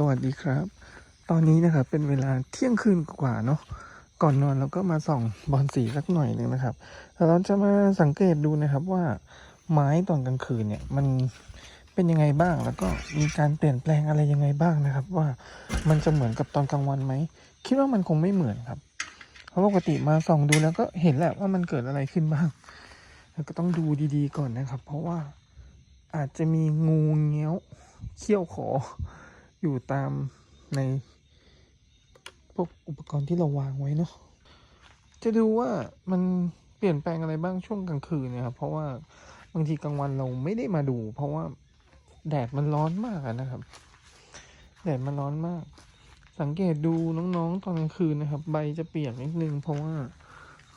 สวัสดีครับ ตอนนี้นะครับเป็นเวลาเที่ยงคืนกว่าเนาะก่อนนอนเราก็มาส่องบอลสีสักหน่อยหนึ่งนะครับแล้วเราจะมาสังเกตดูนะครับว่าไม้ตอนกลางคืนเนี่ยมันเป็นยังไงบ้างแล้วก็มีการเปลี่ยนแปลงอะไรยังไงบ้างนะครับ ว่ามันจะเหมือนกับตอนกลางวันไหมคิดว่ามันคงไม่เหมือนครับเพราะปกติมาส่องดูแล้วก็เห็นแหละว่ามันเกิดอะไรขึ้นบ้างแล้วก็ต้องดูดีๆก่อนนะครับ เพราะว่าอาจจะมีงูเงี้ยวเขี้ยวขอ อยู่ตามในพวกอุปกรณ์ที่เราวางไว้เนาะจะดูว่ามันเปลี่ยนแปลงอะไรบ้างช่วงกลางคืนนะครับ เพราะว่าบางทีกลางวันเราไม่ได้มาดู เพราะว่าแดดมันร้อนมากนะครับ แดดมันร้อนมาก สังเกตดูน้องๆตอนกลางคืนนะครับ ใบจะเปียกนิดนึง เพราะว่า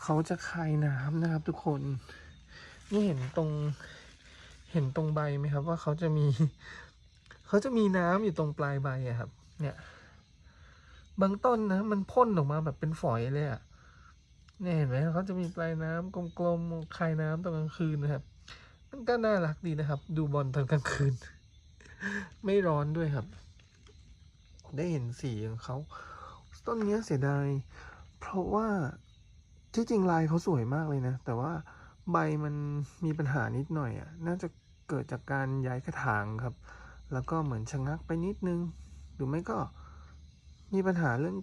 เขาจะคายน้ำนะครับ ทุกคนนี่เห็นตรง เห็นตรงใบไหมครับ ว่าเขาจะมี เขาจะมีน้ำอยู่ตรงปลายใบอะครับ เนี่ย บางต้นนะ มันพ่นออกมาแบบเป็นฝอยเลยอะเนี่ยเห็นไหมเขาจะมีปลายน้ำกลมๆคายน้ำตอนกลางคืนนะครับมันก็น่ารักดีนะครับ ดูบอลตอนกลางคืน ไม่ร้อนด้วยครับ ได้เห็นสีของเขาต้นเนี้ยเสียดายเพราะว่าที่จริงลายเขาสวยมากเลยนะ แต่ว่าใบมันมีปัญหานิดหน่อยอะ่ะ น่าจะเกิดจากการย้ายกระถางครับ แล้วก็เหมือนชะงักไปนิดนึง หรือไม่ก็มีปัญหาเรื่อง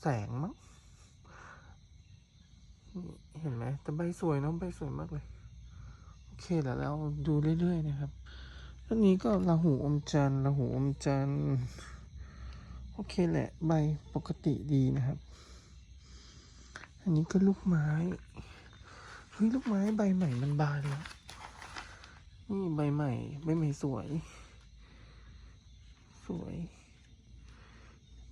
แสงมั้งเห็นไหมแต่ใบสวยเนอะใบสวยมากเลย โอเคแล้วเราดูเรื่อยๆนะครับอันนี้ก็ราหูอมจันทร์ราหูอมจันโอเคแหละใบปกติดีนะครับ อันนี้ก็ลูกไม้เฮ้ยลูกไม้ใบใหม่มันบานแล้ว นี่ใบใหม่ ใบใหม่สวย วย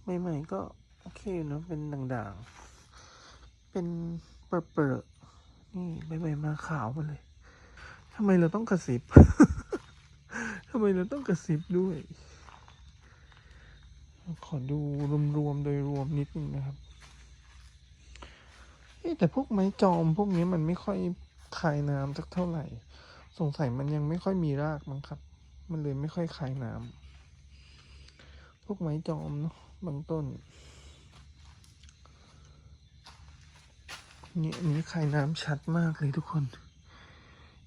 ใหม่ๆก็ โอเคเนะเป็นด่างๆ เป็นเปิดๆนี่ใบใหม่มาขาวมาเลยทำไมเราต้องกระซิบทำไมเราต้องกระซิบด้วย ขอดูรวมๆ โดยรวมนิดนึงนะครับแต่พวกไม้จอมพวกนี้มันไม่ค่อยคายน้ำสักเท่าไหร่ สงสัยมันยังไม่ค่อยมีรากมั้งครับ มันเลยไม่ค่อยคายน้ำ พวกไม้จอมเนาะบางต้น นี่อันนี้คายน้ำชัดมากเลยทุกคน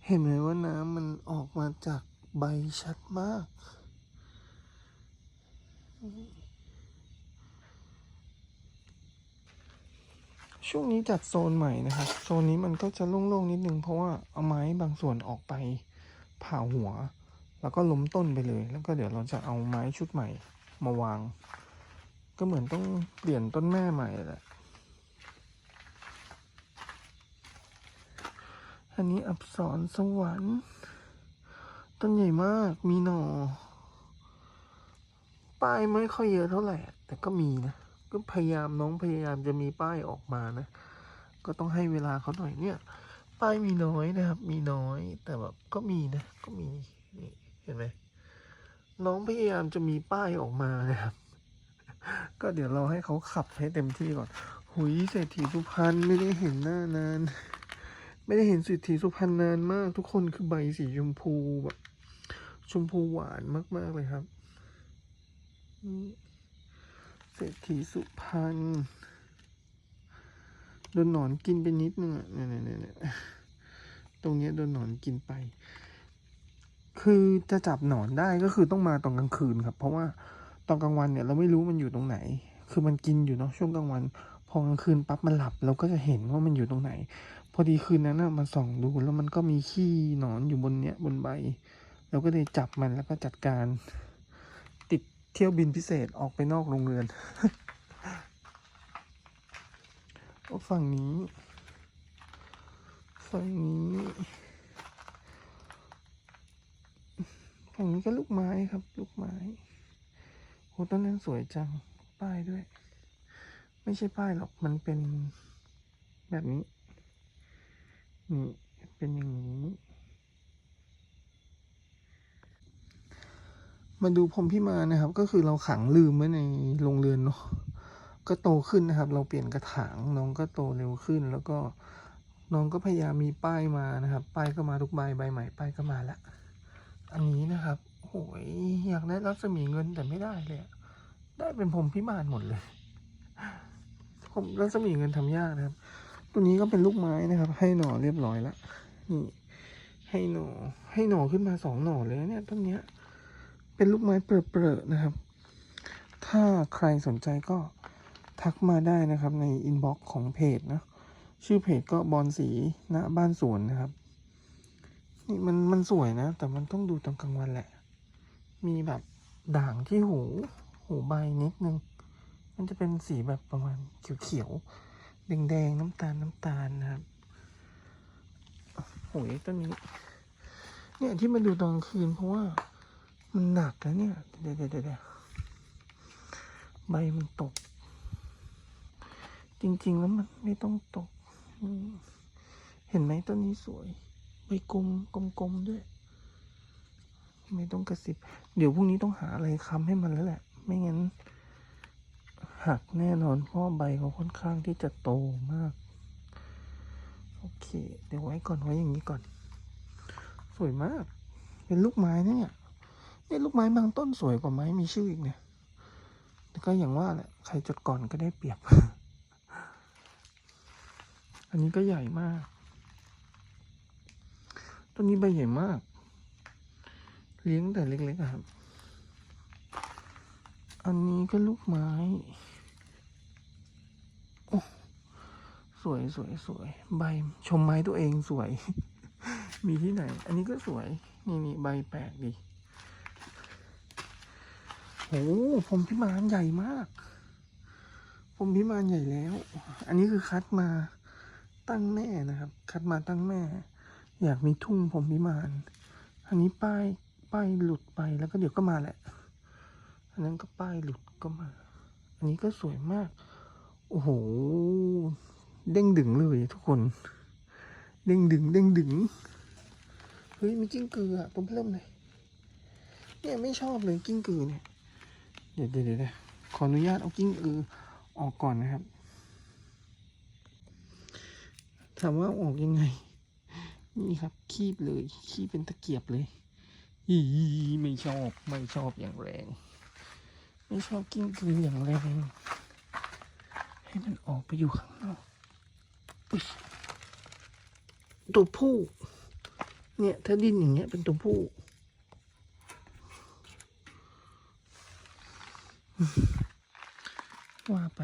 เห็นไหมว่าน้ำมันออกมาจากใบชัดมาก ช่วงนี้จัดโซนใหม่นะครับ โซนนี้มันก็จะโล่งๆนิดนึง เพราะว่าเอาไม้บางส่วนออกไปผ่าหัว แล้วก็ล้มต้นไปเลย แล้วก็เดี๋ยวเราจะเอาไม้ชุดใหม่ มาวาง ก็เหมือนต้องเปลี่ยนต้นแม่ใหม่แหละ อันนี้อับสรสวรรค์ต้นใหญ่มากมีหน่อป้ายไม่ค่อยเยอะเท่าไหร่ แต่ก็มีนะ ก็พยายามน้องพยายามจะมีป้ายออกมานะ ก็ต้องให้เวลาเขาหน่อยเนี่ย ป้ายมีน้อยนะครับ มีน้อยแต่แบบก็มีนะ ก็มีนี่เห็นไหม น้องพยายามจะมีป้ายออกมานะครับ ก็เดี๋ยวเราให้เขาขับให้เต็มที่ก่อน หุยเศรษฐีสุพรรณไม่ได้เห็นหน้านาน ไม่ได้เห็นเศรษฐีสุพรรณนานมาก ทุกคนคือใบสีชมพูแบบชมพูหวานมาก ๆ เลยครับ เศรษฐีสุพรรณโดนหนอนกินไปนิดนึงอะเนี่ยเนี่ยเนี่ยตรงเนี้ยโดนหนอนกินไป คือจะจับหนอนได้ก็คือต้องมาตอนกลางคืนครับ เพราะว่าตอนกลางวันเนี่ยเราไม่รู้มันอยู่ตรงไหน คือมันกินอยู่เนาะช่วงกลางวัน พอกลางคืนปั๊บมันหลับเราก็จะเห็นว่ามันอยู่ตรงไหน พอดีคืนนั้นนะมาส่องดูแล้วมันก็มีขี้หนอนอยู่บนเนี้ยบนใบเราก็เลยจับมันแล้วก็จัดการ ติดเที่ยวบินพิเศษออกไปนอกโรงเรือนฝั่งนี้ฝั่งนี้ ฝั่งนี้ก็ลูกไม้ครับ ลูกไม้โหต้นนั้นสวยจัง ป้ายด้วย ไม่ใช่ป้ายหรอก มันเป็นแบบนี้ นี่ เป็นอย่างนี้ มาดูพรมพิมานนะครับ ก็คือเราขังลืมไว้ในโรงเรือนเนาะ ก็โตขึ้นนะครับ เราเปลี่ยนกระถางน้องก็โตเร็วขึ้น แล้วก็น้องก็พยายามมีป้ายมานะครับ ป้ายก็มาทุกใบ ใบใหม่ ป้ายก็มาละ อันนี้นะครับโอ้ยอยากได้รัศมีเงินแต่ไม่ได้เลยได้เป็นผมพิมานหมดเลย ผมรัศมีเงินทำยากนะครับ ตัวนี้ก็เป็นลูกไม้นะครับ ให้หน่อเรียบร้อยแล้วนี่ให้หน่อให้หน่อขึ้นมาสองหน่อเลยเนี่ยต้นเนี้ย เป็นลูกไม้เปรอะๆนะครับ ถ้าใครสนใจก็ทักมาได้นะครับในอินบ็อกซ์ของเพจนะชื่อเพจก็บอลสีณบ้านสวนนะครับ นี่มันมันสวยนะ แต่มันต้องดูตอนกลางวันแหละ มีแบบด่างที่หู หูใบนิดนึง มันจะเป็นสีแบบประมาณเขียวๆ แดงๆ น้ำตาลน้ำตาลนะครับโอ้ยต้นนี้ เนี่ยที่มาดูตอนคืนเพราะว่ามันหนักนะเนี่ยเดี๋ยวเดี๋ยวเดี๋ยวใบมันตก จริงๆแล้วมันไม่ต้องตก เห็นไหมต้นนี้สวย ใบกลมกลมๆด้วย ไม่ต้องกระสิบ เดี๋ยวพรุ่งนี้ต้องหาอะไรค้ำให้มันแล้วแหละ ไม่งั้น หักแน่นอนเพราะว่าใบเขาค่อนข้างที่จะโตมาก โอเค เดี๋ยวไว้ก่อนไว้อย่างนี้ก่อน สวยมาก เป็นลูกไม้นะเนี่ยเนี่ยลูกไม้บางต้นสวยกว่าไม้มีชื่ออีกเนี่ยแต่ก็อย่างว่าแหละใครจดก่อนก็ได้เปรียบ อันนี้ก็ใหญ่มาก ต้นนี้ใบใหญ่มาก เลี้ยงแต่เล็กๆครับ อันนี้ก็ลูกไม้โอ้สวยสวยสวยใบชมไม้ตัวเองสวย มีที่ไหน อันนี้ก็สวย นี่นี่ใบแปลกดีโอ้ผมพิมานใหญ่มากผมพิมานใหญ่แล้ว อันนี้คือคัดมาตั้งแม่นะครับ คัดมาตั้งแม่ อยากมีทุ่งผมพิมาน อันนี้ป้ายป้ายหลุดไปแล้วก็เดี๋ยวก็มาแหละ อันนั้นก็ป้ายหลุดก็มา อันนี้ก็สวยมาก โอ้โห เด้งดึงเลยทุกคน เด้งดึงเด้งดึง เฮ้ยมีกิ้งกืออะผมเริ่มเลยเนี่ยไม่ชอบเลยกิ้งกือเนี่ย เดี๋ยวเดี๋ยวเดี๋ยวขออนุญาตเอากิ้งกือออกก่อนนะครับ ถามว่าออกยังไง นี่ครับ คีบเลย คีบเป็นตะเกียบเลยอีไม่ชอบไม่ชอบอย่างแรง ไม่ชอบกิ้งกืออย่างแรง ให้มันออกไปอยู่ข้างนอกตัวผู้ เนี่ย ถ้าดิ้นอย่างเงี้ยเป็นตัวผู้ว่าไป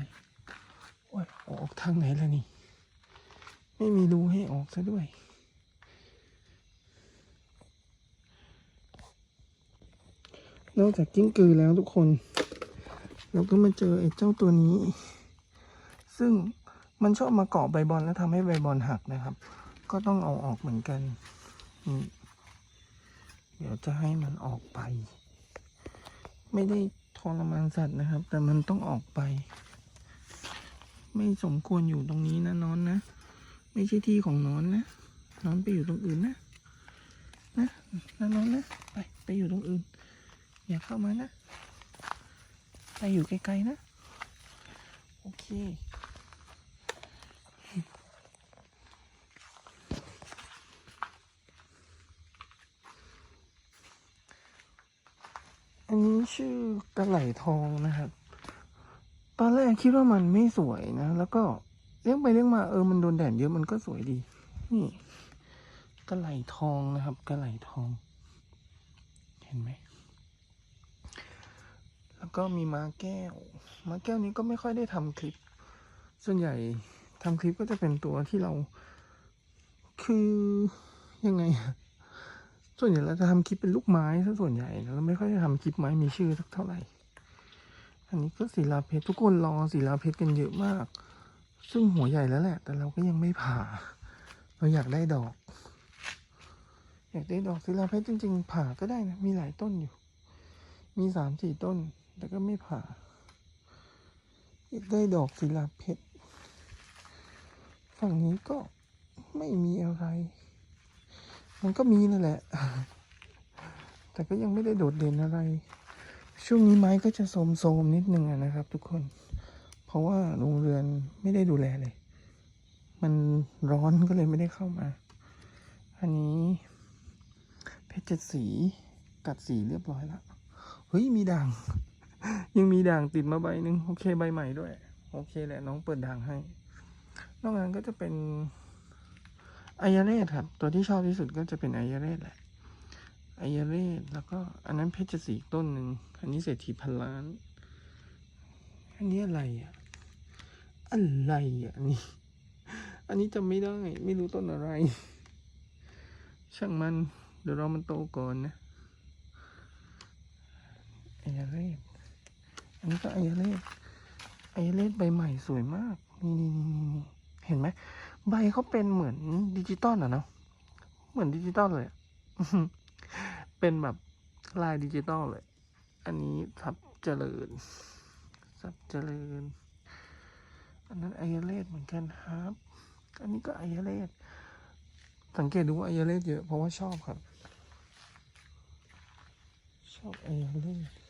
โอ้ยออกทางไหนล่ะนี่ ไม่มีรูให้ออกซะด้วย นอกจากกิ้งกือแล้วทุกคน เราก็มาเจอไอ้เจ้าตัวนี้ ซึ่งมันชอบมาเกาะใบบอลแล้วทำให้ใบบอลหักนะครับ ก็ต้องเอาออกเหมือนกันนี่เดี๋ยวจะให้มันออกไป ไม่ได้ทรมานสัตว์นะครับ แต่มันต้องออกไป ไม่สมควรอยู่ตรงนี้นะนอนนะ ไม่ใช่ที่ของนอนนะนอนไปอยู่ตรงอื่นนะนะนะนอนนะไปไปอยู่ตรงอื่น อย่าเข้ามานะ ไปอยู่ไกลๆนะ โอเค อันนี้ชื่อกระไหลทองนะครับ ตอนแรกคิดว่ามันไม่สวยนะ แล้วก็เลี้ยงไปเลี้ยงมาเออ มันโดนแดดเยอะมันก็สวยดี นี่กระไหลทองนะครับกระไหลทอง เห็นไหม แล้วก็มีม้าแก้ว ม้าแก้วนี้ก็ไม่ค่อยได้ทำคลิป ส่วนใหญ่ทำคลิปก็จะเป็นตัวที่เรา คือยังไง ส่วนใหญ่เราจะทำคลิปเป็นลูกไม้ซะส่วนใหญ่เราไม่ค่อยได้ทำคลิปไม้มีชื่อสักเท่าไหร่ อันนี้ก็ศิลาเพชรทุกคนรอศิลาเพชรกันเยอะมาก ซึ่งหัวใหญ่แล้วแหละ แต่เราก็ยังไม่ผ่า เราอยากได้ดอก อยากได้ดอกศิลาเพชรจริง ๆ ผ่าก็ได้นะมีหลายต้นอยู่มีสามสี่ต้น แต่ก็ไม่ผ่าได้ดอกศิลาเพชร ฝั่งนี้ก็ไม่มีอะไร มันก็มีนั่นแหละ แต่ก็ยังไม่ได้โดดเด่นอะไร ช่วงนี้ไม้ก็จะโทมๆนิดนึงนะครับ ทุกคน เพราะว่าโรงเรือนไม่ได้ดูแลเลย มันร้อนก็เลยไม่ได้เข้ามา อันนี้ เพชรเจ็ดสีกัดสีเรียบร้อยแล้ว เฮ้ย มีด่าง ยังมีด่างติดมาใบหนึ่งโอเคใบใหม่ด้วย โอเคแหละน้องเปิดด่างให้ นอกนั้นก็จะเป็นไอยาเรศครับ ตัวที่ชอบที่สุดก็จะเป็นไอยาเรศแหละไอยาเรศแล้วก็อันนั้นเพชรศรีต้นหนึ่งอันนี้เศรษฐีพันล้าน อันนี้อะไรอะอะไรอะนนี้อันนี้จำไม่ได้ไม่รู้ต้นอะไร ช่างมัน เดี๋ยวรอมันโตก่อนนะไอยาเรศ นนี้ก็ไอเรศไอเรศใบใหม่สวยมากนี่นี่นี่นี่นี่เห็นไหม ใบเขาเป็นเหมือนดิจิตอลอะเนาะ เหมือนดิจิตอลเลย เป็นแบบลายดิจิตอลเลย อันนี้ทับเจริญทับเจริญ อันนั้นไอเลสเหมือนกันครับ อันนี้ก็ไอเลสสังเกตดูว่าไอเลสเยอะเพราะว่าชอบครับ ชอบไอเลส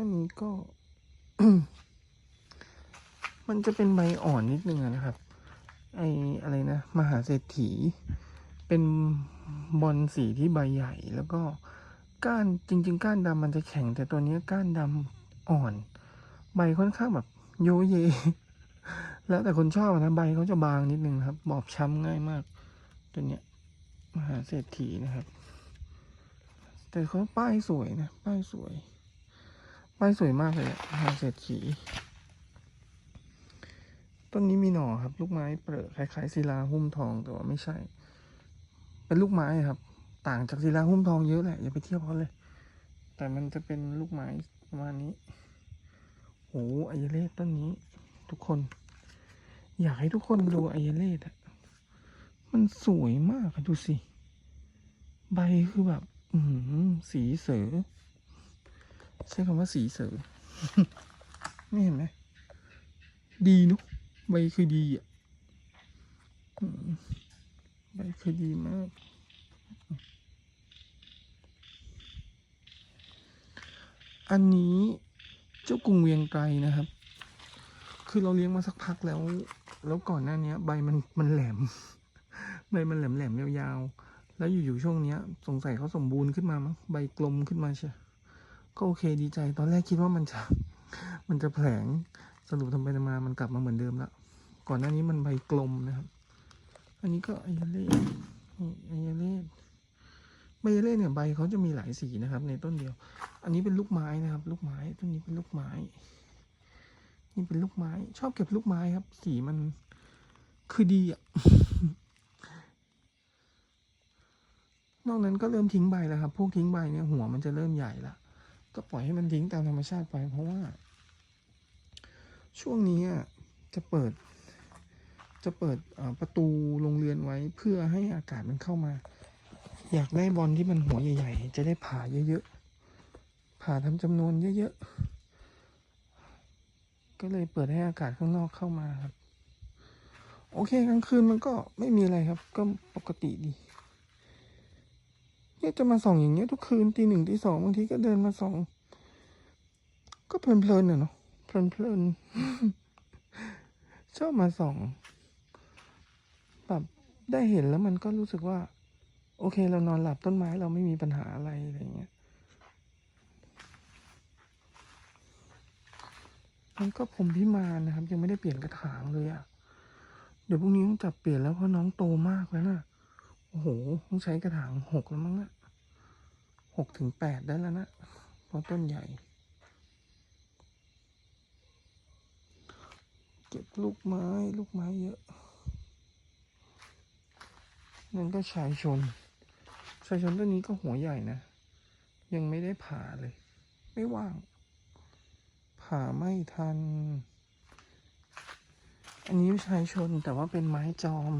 อันนี้ก็ มันจะเป็นใบอ่อนนิดนึงนะครับ ไออะไรนะ มหาเศรษฐี เป็นบอลสีที่ใบใหญ่แล้วก็ก้านจริง ๆ ก้านดำมันจะแข็ง แต่ตัวนี้ก้านดำอ่อน ใบค่อนข้างแบบโยเย แล้วแต่คนชอบนะใบเขาจะบางนิดนึงครับ บอบช้ำง่ายมาก ตัวเนี้ยมหาเศรษฐีนะครับ แต่เขาป้ายสวยนะ ป้ายสวย ป้ายสวยมากเลยอะมหาเศรษฐีต้นนี้มีหน่อครับ ลูกไม้เปรอะคล้ายๆศิลาหุ้มทองแต่ว่าไม่ใช่ เป็นลูกไม้ครับ ต่างจากศิลาหุ้มทองเยอะแหละอย่าไปเทียบเขาเลย แต่มันจะเป็นลูกไม้ประมาณนี้โหอายเลสต้นนี้ ทุกคน อยากให้ทุกคนดูไอายเลสอะมันสวยมากดูสิ ใบคือแบบ อืสีเสือ ใช้คำว่าสีเสือไม่เห็นไหมดีนอะใบคือดีอะใบคือดีมากอันนี้เจ้ากรุงเวียงไกรนะครับ คือเราเลี้ยงมาสักพักแล้ว แล้วก่อนหน้านี้ใบมันมันแหลม ใบมันแหลมแหลมยาวๆ แล้วอยู่ๆช่วงเนี้ย สงสัยเขาสมบูรณ์ขึ้นมามั้ง ใบกลมขึ้นมาใช่ ก็โอเคดีใจ ตอนแรกคิดว่ามันจะ มันจะแผลงสรุปทำไปทำมา มันกลับมาเหมือนเดิมแล้วก่อนหน้านี้มันใบกลมนะครับ อันนี้ก็ไอยาเล่ไอยาเล่ใบยาเล่เนี่ยใบเขาจะมีหลายสีนะครับ ในต้นเดียว อันนี้เป็นลูกไม้นะครับ ลูกไม้ต้นนี้เป็นลูกไม้ นี่เป็นลูกไม้ ชอบเก็บลูกไม้ครับ สีมันคือดีอะ นอกนั้นก็เริ่มทิ้งใบแล้วครับ พวกทิ้งใบเนี่ยหัวมันจะเริ่มใหญ่ละ ก็ปล่อยให้มันทิ้งตามธรรมชาติไป เพราะว่า ช่วงนี้จะเปิด จะเปิดประตูโรงเรือนไว้เพื่อให้อากาศมันเข้ามา อยากได้บอลที่มันหัวใหญ่ๆ จะได้ผ่าเยอะๆ ผ่าทำจำนวนเยอะๆ ก็เลยเปิดให้อากาศข้างนอกเข้ามาครับ โอเคกลางคืนมันก็ไม่มีอะไรครับ ก็ปกติดี เนี่ยจะมาส่องอย่างเงี้ยทุกคืนตีหนึ่งตีสองบางทีก็เดินมาส่อง ก็เพลินๆน่ะเนาะเพลินๆชอบมาส่องแบบได้เห็นแล้วมันก็รู้สึกว่า โอเคเรานอนหลับต้นไม้เราไม่มีปัญหาอะไรอะไรเงี้ยมันก็ผมพิมานนะครับ ยังไม่ได้เปลี่ยนกระถางเลยอะ่ะเดี๋ยวพรุ่งนี้ต้องจับเปลี่ยนแล้วเพราะน้องโตมากแล้วนะ่ะ โอ้โหต้องใช้กระถางหกแล้วมั้งนะหกถึงแปดได้แล้วนะเพราะต้นใหญ่ เก็บลูกไม้ลูกไม้เยอะ นั่นก็ชายชน ชายชนต้นนี้ก็หัวใหญ่นะ ยังไม่ได้ผ่าเลย ไม่ว่าง ผ่าไม่ทัน อันนี้ชายชนแต่ว่าเป็นไม้จอม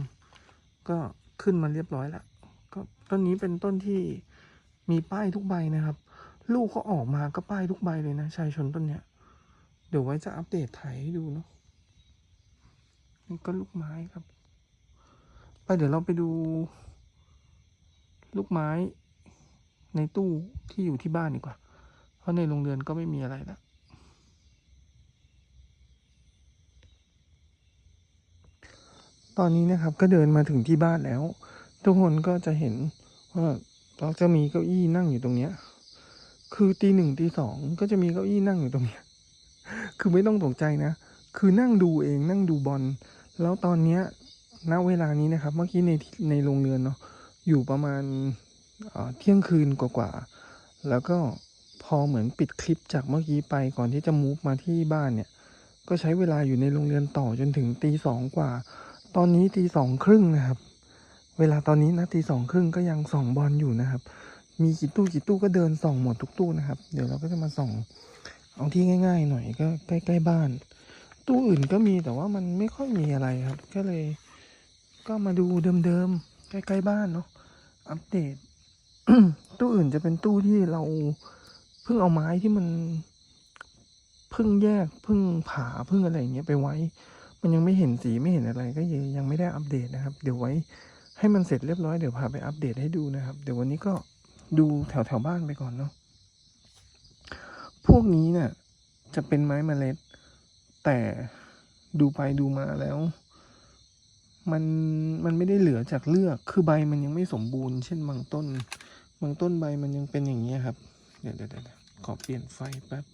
ก็ ขึ้นมาเรียบร้อยแล้วก็ต้นนี้เป็นต้นที่มีป้ายทุกใบนะครับ ลูกเขาออกมาก็ป้ายทุกใบเลยนะชายชนต้นเนี้ย เดี๋ยวไว้จะอัปเดตถ่ายให้ดูเนาะนี่ก็ลูกไม้ครับ ไปเดี๋ยวเราไปดู ลูกไม้ในตู้ที่อยู่ที่บ้านดีกว่า เพราะในโรงเรือนก็ไม่มีอะไรแล้ว ตอนนี้นะครับก็เดินมาถึงที่บ้านแล้ว ทุกคนก็จะเห็นว่าเราจะมีเก้าอี้นั่งอยู่ตรงเนี้ย คือตีหนึ่งตีสองก็จะมีเก้าอี้นั่งอยู่ตรงเนี้ย คือไม่ต้องตกใจนะ คือนั่งดูเองนั่งดูบอล แล้วตอนเนี้ยณเวลานี้นะครับ เมื่อกี้ในในโรงเรือนเนาะอยู่ประมาณเอ่อเที่ยงคืนกว่าๆแล้วก็พอเหมือนปิดคลิปจากเมื่อกี้ไปก่อนที่จะมูฟมาที่บ้านเนี่ย ก็ใช้เวลาอยู่ในโรงเรียนต่อจนถึงตีสองกว่า ตอนนี้ตีสองครึ่งนะครับ เวลาตอนนี้นะตีสองครึ่งก็ยังส่องบอลอยู่นะครับ มีกี่ตู้กี่ตู้ก็เดินส่องหมดทุกตู้นะครับ เดี๋ยวเราก็จะมาส่องเอาที่ง่าย ๆ หน่อยก็ใกล้ๆบ้าน ตู้อื่นก็มีแต่ว่ามันไม่ค่อยมีอะไรครับ ก็เลย ก็มาดูเดิมๆใกล้ๆบ้านเนาะอัปเดตตู้อื่นจะเป็นตู้ที่เราเพิ่งเอาไม้ที่มันเพิ่งแยกเพิ่งผ่าเพิ่งอะไรอย่างเงี้ยไปไว้ มันยังไม่เห็นสีไม่เห็นอะไรก็ยังยังไม่ได้อัปเดตนะครับ เดี๋ยวไว้ให้มันเสร็จเรียบร้อยเดี๋ยวพาไปอัปเดตให้ดูนะครับ เดี๋ยววันนี้ก็ดูแถวแถวบ้านไปก่อนเนาะพวกนี้เนี่ยจะเป็นไม้เมล็ด แต่ดูไปดูมาแล้ว มันมันไม่ได้เหลือจากเลือกคือใบมันยังไม่สมบูรณ์ เช่นบางต้น บางต้นใบมันยังเป็นอย่างนี้ครับ เดี๋ยวเดี๋ยวเดี๋ยวขอเปลี่ยนไฟแป๊บ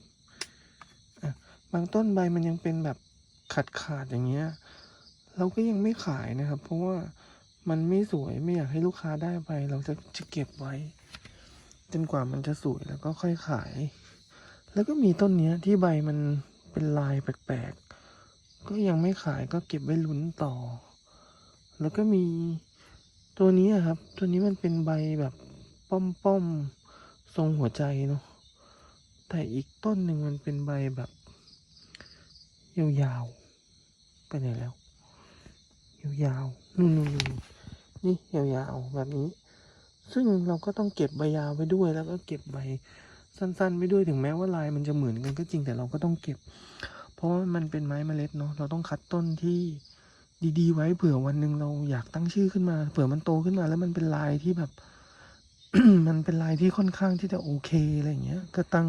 บางต้นใบมันยังเป็นแบบ ขาดขาดอย่างเงี้ย เราก็ยังไม่ขายนะครับ เพราะว่ามันไม่สวยไม่อยากให้ลูกค้าได้ไป เราจะจะเก็บไว้ จนกว่ามันจะสวยแล้วก็ค่อยขาย แล้วก็มีต้นเนี้ยที่ใบมันเป็นลายแปลกๆ ก็ยังไม่ขายก็เก็บไว้ลุ้นต่อ แล้วก็มีตัวนี้ครับ ตัวนี้มันเป็นใบแบบป้อมๆทรงหัวใจเนาะแต่อีกต้นหนึ่งมันเป็นใบแบบ ยาวๆไปไหนแล้ว ยาวๆนู่นๆๆนี่ยาวๆแบบนี้ ซึ่งเราก็ต้องเก็บใบยาวไว้ด้วยแล้วก็เก็บใบสั้นๆไว้ด้วยถึงแม้ว่าลายมันจะเหมือนกันก็จริงแต่เราก็ต้องเก็บ เพราะว่ามันเป็นไม้เมล็ดเนาะเราต้องคัดต้นที่ดีๆ ไว้เผื่อวันหนึ่งเราอยากตั้งชื่อขึ้นมา เผื่อมันโตขึ้นมา แล้วมันเป็นลายที่แบบ มันเป็นลายที่ค่อนข้างที่จะโอเคอะไรอย่างเงี้ย ก็ตั้ง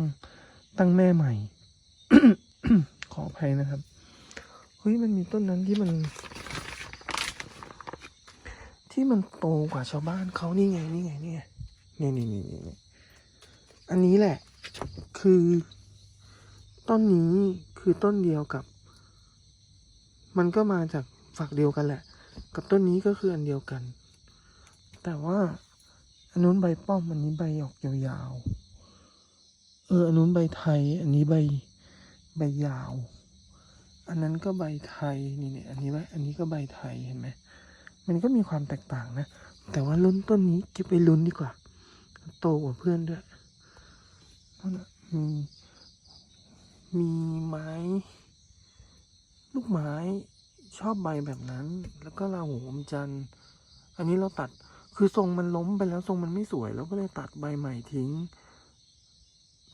ตั้งแม่ใหม่ ขออภัยนะครับ เฮ้ยมันมีต้นนั้นที่มัน ที่มันโตกว่าชาวบ้านเขานี่ไงนี่ไงนี่ไงนี่นี่นี่นี่นี่อันนี้แหละ คือ ต้นนี้คือต้นเดียวกับ มันก็มาจากฝักเดียวกันแหละ กับต้นนี้ก็คืออันเดียวกัน แต่ว่าอันนู้นใบป้อมอันนี้ใบออกยาวๆเอออันนู้นใบไทย อันนี้ใบ ใบยาว อันนั้นก็ใบไทยนี่เนี่ยอันนี้ใบอันนี้ก็ใบไทยเห็นไหมมันก็มีความแตกต่างนะ แต่ว่าลุ้นต้นนี้เก็บไปลุ้นดีกว่า โตกว่าเพื่อนด้วยนั่นน่ะมีมีไม้ลูกไม้ชอบใบแบบนั้น แล้วก็ราหูอมจันทร์อันนี้เราตัดคือทรงมันล้มไปแล้วทรงมันไม่สวยเราก็เลยตัดใบใหม่ทิ้ง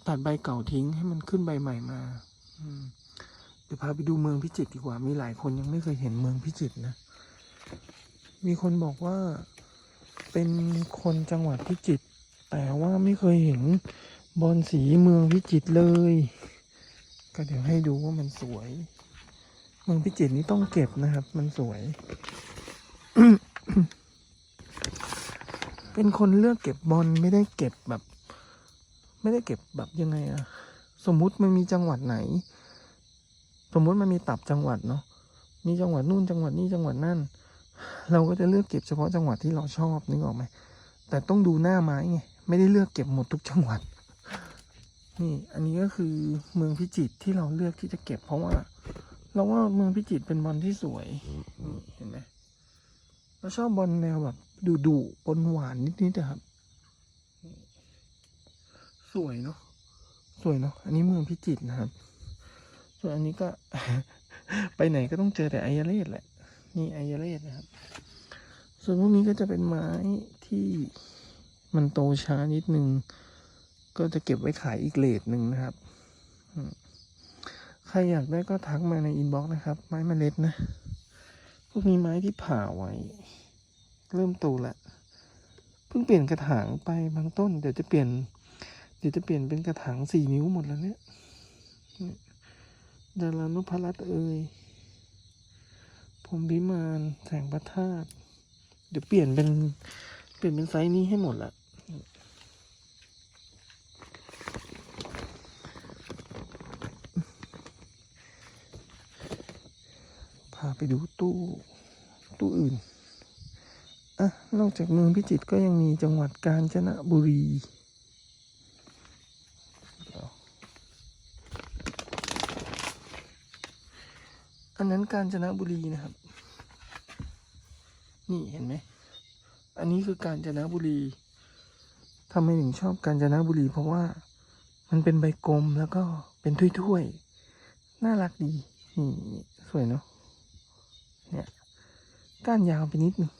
ตัดใบเก่าทิ้งให้มันขึ้นใบใหม่มา เดี๋ยวพาไปดูเมืองพิจิตรดีกว่า มีหลายคนยังไม่เคยเห็นเมืองพิจิตรนะ มีคนบอกว่าเป็นคนจังหวัดพิจิตรแต่ว่าไม่เคยเห็นบอลสีเมืองพิจิตรเลย ก็เดี๋ยวให้ดูว่ามันสวย เมืองพิจิตรนี่ต้องเก็บนะครับ มันสวย เป็นคนเลือกเก็บบอลไม่ได้เก็บแบบ ไม่ได้เก็บแบบยังไงอะ สมมุติมันมีจังหวัดไหน สมมุติมันมีตับจังหวัดเนาะมีจังหวัดนู่นจังหวัดนี้จังหวัดนั่น เราก็จะเลือกเก็บเฉพาะจังหวัดที่เราชอบนึกออกไหมแต่ต้องดูหน้าไม้ไงไม่ได้เลือกเก็บหมดทุกจังหวัด นี่อันนี้ก็คือเมืองพิจิตรที่เราเลือกที่จะเก็บ เพราะว่า เราว่าเมืองพิจิตรเป็นบอลที่สวยนี่เห็นไหมเราชอบบอลแนวแบบดุดุปนหวานนิดๆนะครับ สวยเนาะ สวยเนาะอันนี้เมืองพิจิตรนะครับ ส่วนอันนี้ก็ ไปไหนก็ต้องเจอแต่ไอยาเลสแหละ นี่ไอยาเลสนะครับ ส่วนพวกนี้ก็จะเป็นไม้ที่มันโตช้านิดนึง ก็จะเก็บไว้ขายอีกเลทหนึ่งนะครับใครอยากได้ก็ทักมาในอินบ็อกซ์นะครับ ไม้เมล็ดนะ พวกนี้ไม้ที่ผ่าไว้ เริ่มโตแล้วเพิ่งเปลี่ยนกระถางไปบางต้น เดี๋ยวจะเปลี่ยน ดี๋ยวจะเปลี่ยนเป็นกระถางสี่นิ้วหมดแล้วเนี่ยดารานุพรัตเอ่ยผมพิมานแสงประทาตเดี๋ยวเปลี่ยนเป็นเปลี่ยนเป็นไซส์นี้ให้หมดละพาไปดูตู้ตู้อื่น อะ นอกจากเมืองพิจิตรก็ยังมีจังหวัดกาญจนบุรี อันนั้น กาญจนบุรีนะครับ นี่เห็นไหม อันนี้คือกาญจนบุรีทำไมถึงชอบกาญจนบุรี เพราะว่ามันเป็นใบกลมแล้วก็เป็นถ้วยๆ น่ารักดี นี่สวยเนาะ เนี่ย ก้านยาวไปนิดนึง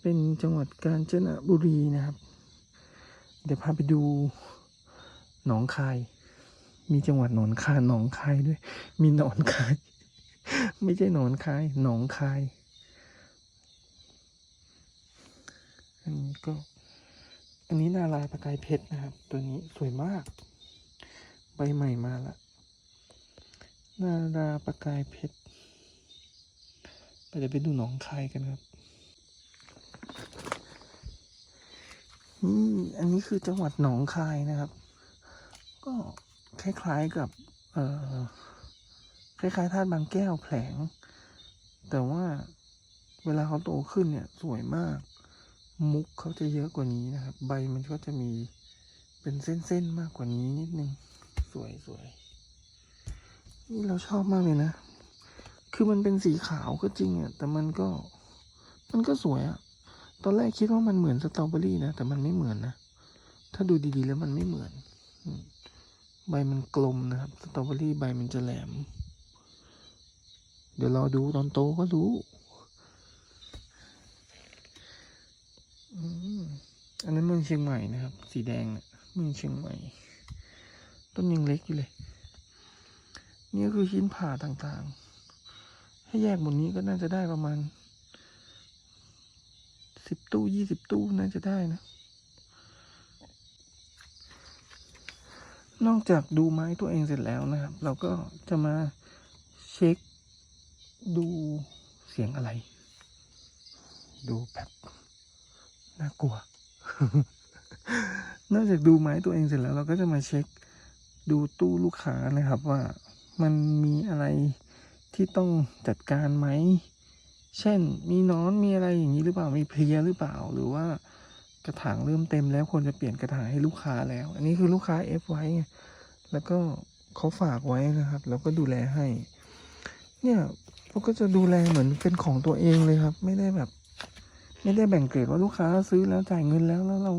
เป็นจังหวัดกาญจนบุรีนะครับ เดี๋ยวพาไปดูหนองคาย มีจังหวัดหนองคายหนองคายด้วย มีหนอนคาย ไม่ใช่หนอนคายหนองคายอันนี้ก็ อันนี้นาลายประกายเพชรนะครับ ตัวนี้สวยมาก ใบใหม่มาละนาราประกายเพชรไปเดี๋ยวไปดูหนองคายกันครับนี่อันนี้คือจังหวัดหนองคายนะครับ ก็ คล้ายๆกับ เอ่อ คล้ายๆธาตุบางแก้วแผลง แต่ว่าเวลาเขาโตขึ้นเนี่ยสวยมาก มุกเขาจะเยอะกว่านี้นะครับ ใบมันก็จะมีเป็นเส้นๆมากกว่านี้นิดนึง สวยสวยนี่เราชอบมากเลยนะ คือมันเป็นสีขาวก็จริงอะ แต่มันก็ มันก็สวยอะ ตอนแรกคิดว่ามันเหมือนสตรอเบอรี่นะ แต่มันไม่เหมือนนะ ถ้าดูดีๆแล้วมันไม่เหมือน อืม ใบมันกลมนะครับ สตรอเบอรี่ใบมันจะแหลม เดี๋ยวรอดูตอนโตก็รู้ อันนั้นเมืองเชียงใหม่นะครับ สีแดงเนี่ยเมืองเชียงใหม่ ต้นยังเล็กอยู่เลย นี่คือชิ้นผ่าต่างๆ ให้แยกหมดนี้ก็น่าจะได้ประมาณสิบตู้ยี่สิบตู้น่าจะได้นะ นอกจากดูไม้ตัวเองเสร็จแล้วนะครับ เราก็จะมาเช็คดูเสียงอะไร ดูแบบน่ากลัว นอกจากดูไม้ตัวเองเสร็จแล้ว เราก็จะมาเช็คดูตู้ลูกค้านะครับว่ามันมีอะไรที่ต้องจัดการไหม เช่นมีนอนมีอะไรอย่างนี้หรือเปล่า มีเพลียหรือเปล่า หรือว่า กระถางเริ่มเต็มแล้วควรจะเปลี่ยนกระถางให้ลูกค้าแล้ว อันนี้คือลูกค้าเอฟไว้ แล้วก็เขาฝากไว้นะครับ แล้วก็ดูแลให้ เนี่ยเราก็จะดูแลเหมือนเป็นของตัวเองเลยครับ ไม่ได้แบบ ไม่ได้แบ่งเกรดว่าลูกค้าซื้อแล้วจ่ายเงินแล้วแล้วเรา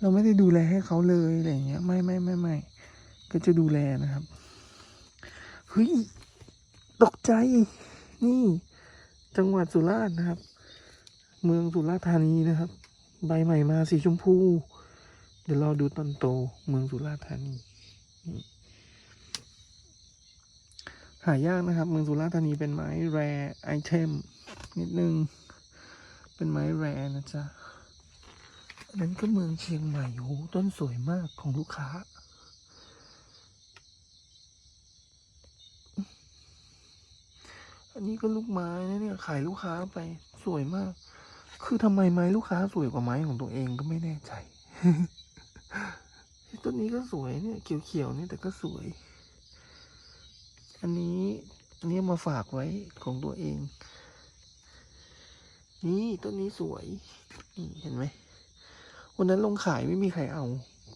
เราไม่ได้ดูแลให้เขาเลยอะไรเงี้ย ไม่ไม่ไม่ไม่ก็จะดูแลนะครับเฮ้ยตกใจ นี่ จังหวัดสุราษฎร์นะครับ เมืองสุราษฎร์ธานีนะครับ ใบใหม่มาสีชมพู เดี๋ยวรอดูตอนโตเมืองสุราษฎร์ธานีหายากนะครับ เมืองสุราษฎร์ธานีเป็นไม้แรไอเทมนิดนึง เป็นไม้แรนะจ๊ะอันนั้นก็เมืองเชียงใหม่โหต้นสวยมากของลูกค้าอันนี้ก็ลูกไม้นะเนี่ยขายลูกค้าไปสวยมาก คือทำไมไม้ลูกค้าสวยกว่าไม้ของตัวเองก็ไม่แน่ใจต้นนี้ก็สวยเนี่ยเขียวๆนี่แต่ก็สวย อันนี้อันนี้มาฝากไว้ของตัวเอง นี่ต้นนี้สวยนี่เห็นไหมวันนั้นลงขายไม่มีใครเอา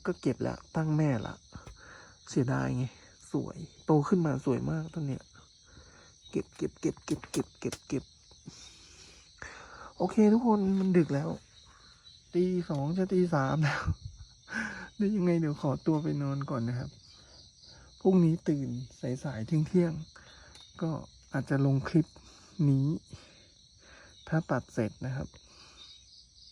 ก็เก็บล้วตั้งแม่ละเสียดายไง สวย โตขึ้นมาสวยมากต้นเนี้ย เก็บเก็บเก็บเก็บเก็บเก็บเก็บ โอเคทุกคนมันดึกแล้ว ตีสองจะตีสามแล้วเดี๋ยวยังไงเดี๋ยวขอตัวไปนอนก่อนนะครับพรุ่งนี้ตื่นสายๆเที่ยงเที่ยงๆก็อาจจะลงคลิปนี้ ถ้าตัดเสร็จนะครับ